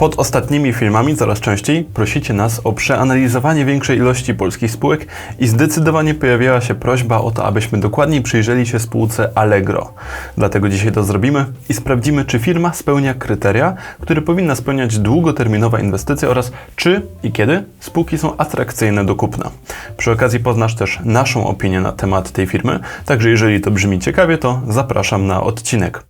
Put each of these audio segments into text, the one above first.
Pod ostatnimi filmami coraz częściej prosicie nas o przeanalizowanie większej ilości polskich spółek i zdecydowanie pojawiała się prośba o to, abyśmy dokładniej przyjrzeli się spółce Allegro. Dlatego dzisiaj to zrobimy i sprawdzimy, czy firma spełnia kryteria, które powinna spełniać długoterminowa inwestycja oraz czy i kiedy spółki są atrakcyjne do kupna. Przy okazji poznasz też naszą opinię na temat tej firmy, także jeżeli to brzmi ciekawie, to zapraszam na odcinek.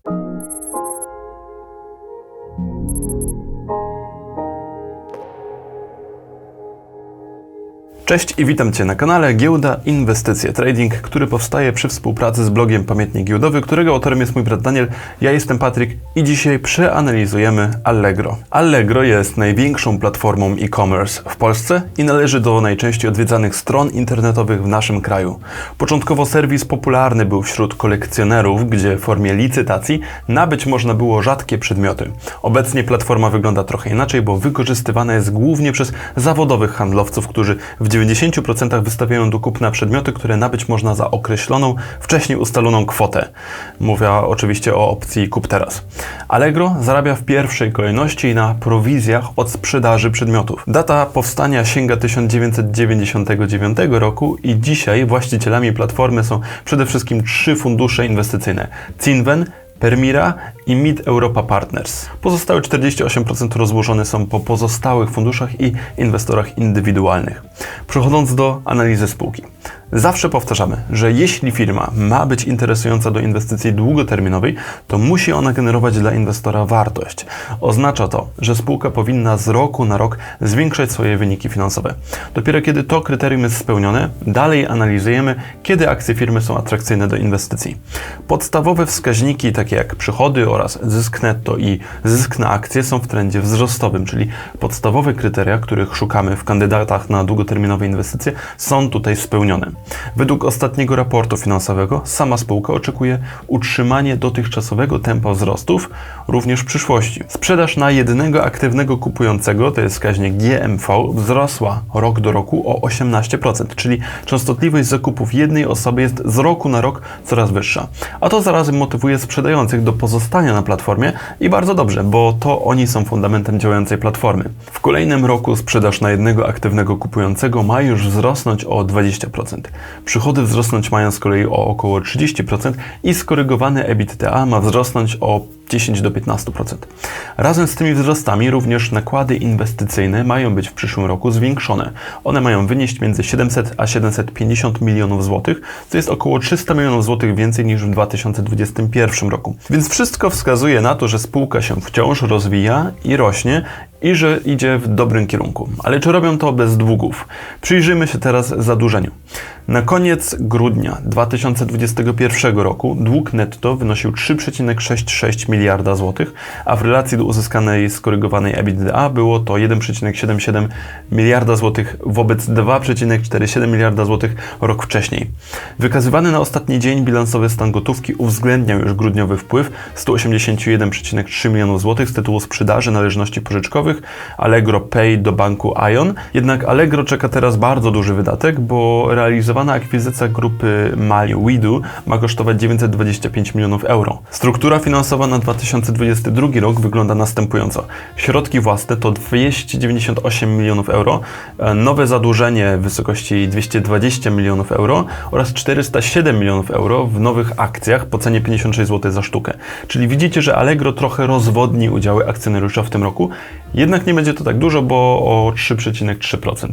Cześć i witam Cię na kanale Giełda Inwestycje Trading, który powstaje przy współpracy z blogiem Pamiętnik Giełdowy, którego autorem jest mój brat Daniel. Ja jestem Patryk i dzisiaj przeanalizujemy Allegro. Allegro jest największą platformą e-commerce w Polsce i należy do najczęściej odwiedzanych stron internetowych w naszym kraju. Początkowo serwis popularny był wśród kolekcjonerów, gdzie w formie licytacji nabyć można było rzadkie przedmioty. Obecnie platforma wygląda trochę inaczej, bo wykorzystywana jest głównie przez zawodowych handlowców, którzy w 90% wystawiają do kupna przedmioty, które nabyć można za określoną, wcześniej ustaloną kwotę. Mówię oczywiście o opcji kup teraz. Allegro zarabia w pierwszej kolejności na prowizjach od sprzedaży przedmiotów. Data powstania sięga 1999 roku i dzisiaj właścicielami platformy są przede wszystkim trzy fundusze inwestycyjne: Cinven, Permira i Mid Europa Partners. Pozostałe 48% rozłożone są po pozostałych funduszach i inwestorach indywidualnych. Przechodząc do analizy spółki. Zawsze powtarzamy, że jeśli firma ma być interesująca do inwestycji długoterminowej, to musi ona generować dla inwestora wartość. Oznacza to, że spółka powinna z roku na rok zwiększać swoje wyniki finansowe. Dopiero kiedy to kryterium jest spełnione, dalej analizujemy, kiedy akcje firmy są atrakcyjne do inwestycji. Podstawowe wskaźniki, takie jak przychody oraz zysk netto i zysk na akcje, są w trendzie wzrostowym, czyli podstawowe kryteria, których szukamy w kandydatach na długoterminowe inwestycje, są tutaj spełnione. Według ostatniego raportu finansowego sama spółka oczekuje utrzymanie dotychczasowego tempa wzrostów również w przyszłości. Sprzedaż na jednego aktywnego kupującego, to jest wskaźnik GMV, wzrosła rok do roku o 18%, czyli częstotliwość zakupów jednej osoby jest z roku na rok coraz wyższa. A to zarazem motywuje sprzedających do na platformie i bardzo dobrze, bo to oni są fundamentem działającej platformy. W kolejnym roku sprzedaż na jednego aktywnego kupującego ma już wzrosnąć o 20%. Przychody wzrosnąć mają z kolei o około 30% i skorygowany EBITDA ma wzrosnąć o 10 do 15%. Razem z tymi wzrostami również nakłady inwestycyjne mają być w przyszłym roku zwiększone. One mają wynieść między 700 a 750 milionów złotych, co jest około 300 milionów złotych więcej niż w 2021 roku. Więc wszystko wskazuje na to, że spółka się wciąż rozwija i rośnie i że idzie w dobrym kierunku. Ale czy robią to bez długów? Przyjrzyjmy się teraz zadłużeniu. Na koniec grudnia 2021 roku dług netto wynosił 3,66 miliarda złotych, a w relacji do uzyskanej skorygowanej EBITDA było to 1,77 miliarda złotych wobec 2,47 miliarda złotych rok wcześniej. Wykazywany na ostatni dzień bilansowy stan gotówki uwzględniał już grudniowy wpływ 181,3 milionów złotych z tytułu sprzedaży należności pożyczkowych Allegro Pay do banku Ion. Jednak Allegro czeka teraz bardzo duży wydatek, bo realizowana akwizycja grupy Mali Widu ma kosztować 925 milionów euro. Struktura finansowa na 2022 rok wygląda następująco. Środki własne to 298 milionów euro, e, nowe zadłużenie w wysokości 220 milionów euro oraz 407 milionów euro w nowych akcjach po cenie 56 zł za sztukę. Czyli widzicie, że Allegro trochę rozwodni udziały akcjonariusza w tym roku, jednak nie będzie to tak dużo, bo o 3,3%.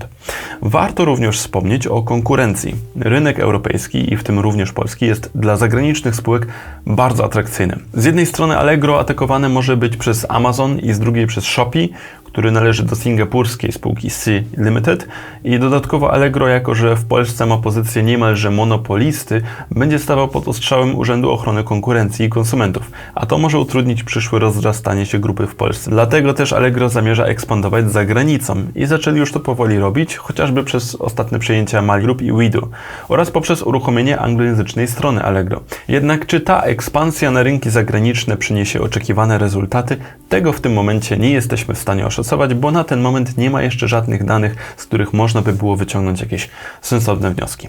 Warto również wspomnieć o konkurencji. Rynek europejski i w tym również polski jest dla zagranicznych spółek bardzo atrakcyjny. Z jednej strony Allegro atakowane może być przez Amazon i z drugiej przez Shopee, który należy do singapurskiej spółki C Limited. I dodatkowo Allegro, jako że w Polsce ma pozycję niemalże monopolisty, będzie stawał pod ostrzałem Urzędu Ochrony Konkurencji i Konsumentów, a to może utrudnić przyszłe rozrastanie się grupy w Polsce. Dlatego też Allegro zamierza ekspandować za granicą. I zaczęli już to powoli robić, chociażby przez ostatnie przejęcia Mali Group i Widu. Oraz poprzez uruchomienie anglojęzycznej strony Allegro. Jednak czy ta ekspansja na rynki zagraniczne przyniesie oczekiwane rezultaty, tego w tym momencie nie jesteśmy w stanie oszacować bo na ten moment nie ma jeszcze żadnych danych, z których można by było wyciągnąć jakieś sensowne wnioski.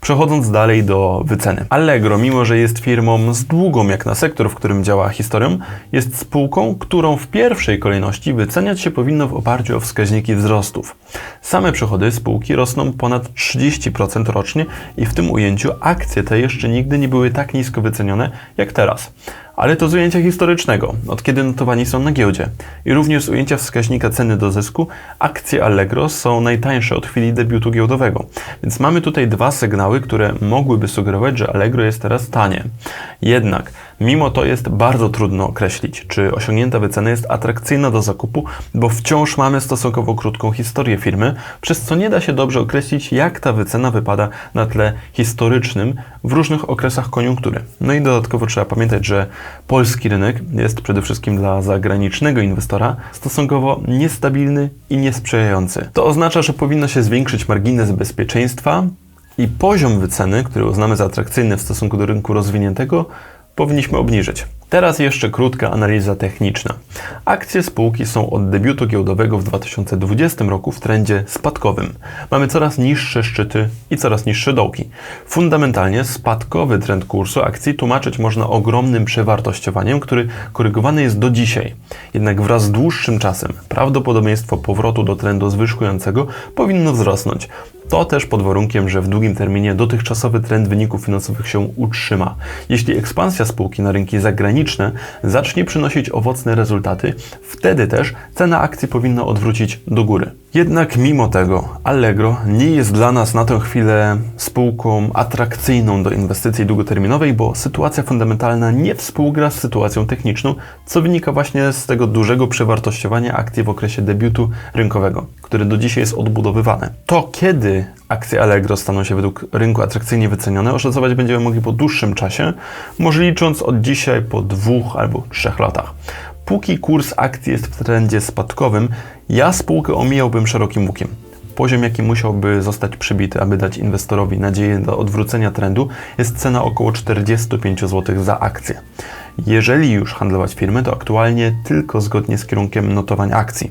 Przechodząc dalej do wyceny. Allegro, mimo że jest firmą z długą jak na sektor, w którym działa historią, jest spółką, którą w pierwszej kolejności wyceniać się powinno w oparciu o wskaźniki wzrostów. Same przychody spółki rosną ponad 30% rocznie i w tym ujęciu akcje te jeszcze nigdy nie były tak nisko wycenione jak teraz. Ale to z ujęcia historycznego, od kiedy notowani są na giełdzie. I również z ujęcia wskaźnika ceny do zysku, akcje Allegro są najtańsze od chwili debiutu giełdowego. Więc mamy tutaj dwa sygnały, które mogłyby sugerować, że Allegro jest teraz tanie. Jednak, mimo to jest bardzo trudno określić, czy osiągnięta wycena jest atrakcyjna do zakupu, bo wciąż mamy stosunkowo krótką historię firmy, przez co nie da się dobrze określić, jak ta wycena wypada na tle historycznym w różnych okresach koniunktury. No i dodatkowo trzeba pamiętać, że polski rynek jest przede wszystkim dla zagranicznego inwestora stosunkowo niestabilny i niesprzyjający. To oznacza, że powinno się zwiększyć margines bezpieczeństwa i poziom wyceny, który uznamy za atrakcyjny w stosunku do rynku rozwiniętego, powinniśmy obniżyć. Teraz jeszcze krótka analiza techniczna. Akcje spółki są od debiutu giełdowego w 2020 roku w trendzie spadkowym. Mamy coraz niższe szczyty i coraz niższe dołki. Fundamentalnie spadkowy trend kursu akcji tłumaczyć można ogromnym przewartościowaniem, który korygowany jest do dzisiaj. Jednak wraz z dłuższym czasem prawdopodobieństwo powrotu do trendu zwyżkującego powinno wzrosnąć. To też pod warunkiem, że w długim terminie dotychczasowy trend wyników finansowych się utrzyma. Jeśli ekspansja spółki na rynki zagraniczne zacznie przynosić owocne rezultaty, wtedy też cena akcji powinna odwrócić do góry. Jednak mimo tego Allegro nie jest dla nas na tę chwilę spółką atrakcyjną do inwestycji długoterminowej, bo sytuacja fundamentalna nie współgra z sytuacją techniczną, co wynika właśnie z tego dużego przewartościowania akcji w okresie debiutu rynkowego, które do dzisiaj jest odbudowywane. To kiedy akcje Allegro staną się według rynku atrakcyjnie wycenione, oszacować będziemy mogli po dłuższym czasie, może licząc od dzisiaj po dwóch albo trzech latach. Póki kurs akcji jest w trendzie spadkowym, ja spółkę omijałbym szerokim łukiem. Poziom, jaki musiałby zostać przybity, aby dać inwestorowi nadzieję do odwrócenia trendu, jest cena około 45 zł za akcję. Jeżeli już handlować firmy, to aktualnie tylko zgodnie z kierunkiem notowań akcji.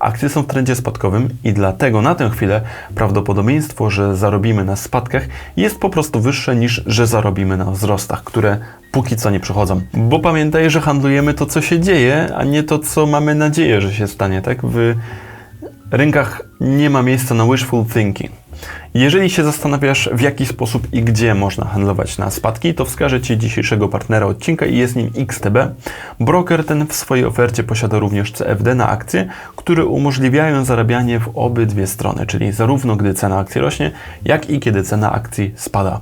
Akcje są w trendzie spadkowym i dlatego na tę chwilę prawdopodobieństwo, że zarobimy na spadkach jest po prostu wyższe niż że zarobimy na wzrostach, które póki co nie przychodzą. Bo pamiętaj, że handlujemy to, co się dzieje, a nie to, co mamy nadzieję, że się stanie, tak? W rynkach nie ma miejsca na wishful thinking. Jeżeli się zastanawiasz, w jaki sposób i gdzie można handlować na spadki, to wskażę Ci dzisiejszego partnera odcinka i jest nim XTB. Broker ten w swojej ofercie posiada również CFD na akcje, które umożliwiają zarabianie w obydwie strony, czyli zarówno gdy cena akcji rośnie, jak i kiedy cena akcji spada.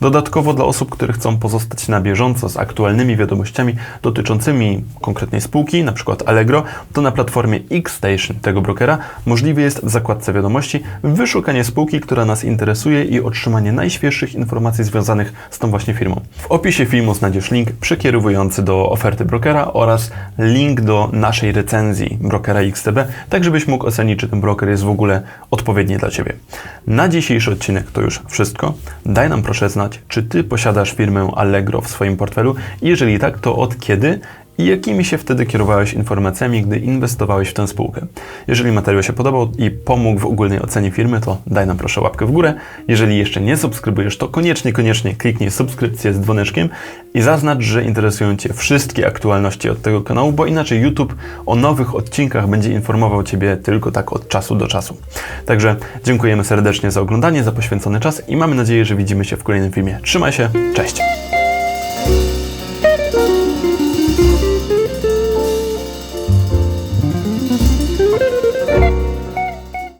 Dodatkowo dla osób, które chcą pozostać na bieżąco z aktualnymi wiadomościami dotyczącymi konkretnej spółki, np. Allegro, to na platformie XStation tego brokera możliwe jest w zakładce wiadomości wyszukanie spółki, która nas interesuje i otrzymanie najświeższych informacji związanych z tą właśnie firmą. W opisie filmu znajdziesz link przekierowujący do oferty brokera oraz link do naszej recenzji brokera XTB, tak żebyś mógł ocenić, czy ten broker jest w ogóle odpowiedni dla Ciebie. Na dzisiejszy odcinek to już wszystko. Daj nam proszę znać, czy Ty posiadasz firmę Allegro w swoim portfelu. Jeżeli tak, to od kiedy jakimi się wtedy kierowałeś informacjami, gdy inwestowałeś w tę spółkę. Jeżeli materiał się podobał i pomógł w ogólnej ocenie firmy, to daj nam proszę łapkę w górę. Jeżeli jeszcze nie subskrybujesz, to koniecznie, koniecznie kliknij subskrypcję z dzwoneczkiem i zaznacz, że interesują Cię wszystkie aktualności od tego kanału, bo inaczej YouTube o nowych odcinkach będzie informował Ciebie tylko tak od czasu do czasu. Także dziękujemy serdecznie za oglądanie, za poświęcony czas i mamy nadzieję, że widzimy się w kolejnym filmie. Trzymaj się, cześć!